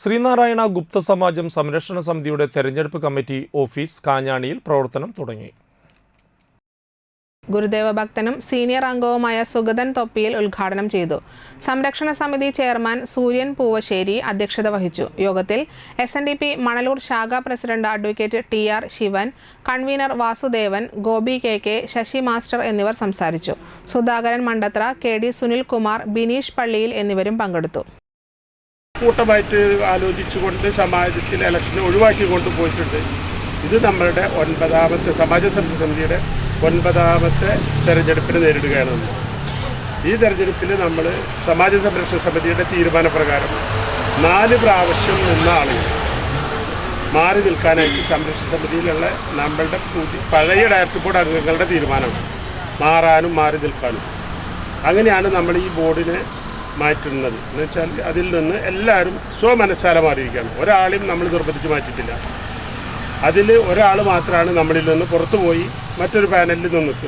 ശ്രീനാരായണ ഗുപ്ത സമാജം സംരക്ഷണ സമിതിയുടെ തെരഞ്ഞെടുപ്പ് കമ്മിറ്റി ഓഫീസ് കാഞ്ഞാണിയിൽ പ്രവർത്തനം തുടങ്ങി. ഗുരുദേവ ഭക്തനും സീനിയർ അംഗവുമായ സുഗതൻ തൊപ്പിയിൽ ഉദ്ഘാടനം ചെയ്തു. സംരക്ഷണ സമിതി ചെയർമാൻ സൂര്യൻ പൂവശ്ശേരി അധ്യക്ഷത വഹിച്ചു. യോഗത്തിൽ S N D P Manalur ശാഖ president advocate T R Sivan convener Vasudevan Gopi K K Sasi master എന്നിവർ സംസാരിച്ചു. സുധാകരൻ മണ്ടത്ര കെ ഡി സുനിൽകുമാർ ബിനീഷ് പള്ളിയിൽ എന്നിവരും പങ്കെടുത്തു. കൂട്ടമായിട്ട് ആലോചിച്ചുകൊണ്ട് സമാജത്തിൽ ഇലക്ഷൻ ഒഴിവാക്കിക്കൊണ്ട് പോയിട്ടുണ്ട്. ഇത് നമ്മളുടെ ഒൻപതാമത്തെ സമാജ സമിതി സമിതിയുടെ ഒൻപതാമത്തെ തെരഞ്ഞെടുപ്പിനെ നേരിടുകയാണ്. നമ്മൾ ഈ തെരഞ്ഞെടുപ്പിൽ നമ്മൾ സമാജ സംരക്ഷണ സമിതിയുടെ തീരുമാനപ്രകാരം നാല് പ്രാവശ്യം നിന്ന ആളുകൾ മാറി നിൽക്കാനായിട്ട് സംരക്ഷണ സമിതിയിലുള്ള നമ്മളുടെ പുതിയ പഴയ ഡയറക്ടർ ബോർഡ് അംഗങ്ങളുടെ തീരുമാനമാണ്. മാറാനും മാറി നിൽക്കാനും. അങ്ങനെയാണ് നമ്മൾ ഈ ബോർഡിനെ മാറ്റുന്നത്. എന്ന് വെച്ചാൽ അതിൽ നിന്ന് എല്ലാവരും സ്വമനസ്സാലമാറിയിരിക്കുകയാണ് ഒരാളെയും നമ്മൾ നിർബന്ധിച്ച് മാറ്റിയിട്ടില്ല. അതിൽ ഒരാൾ മാത്രമാണ് നമ്മളിൽ നിന്ന് പുറത്തുപോയി മറ്റൊരു പാനലിൽ നിന്ന് നിൽക്കുന്നത്.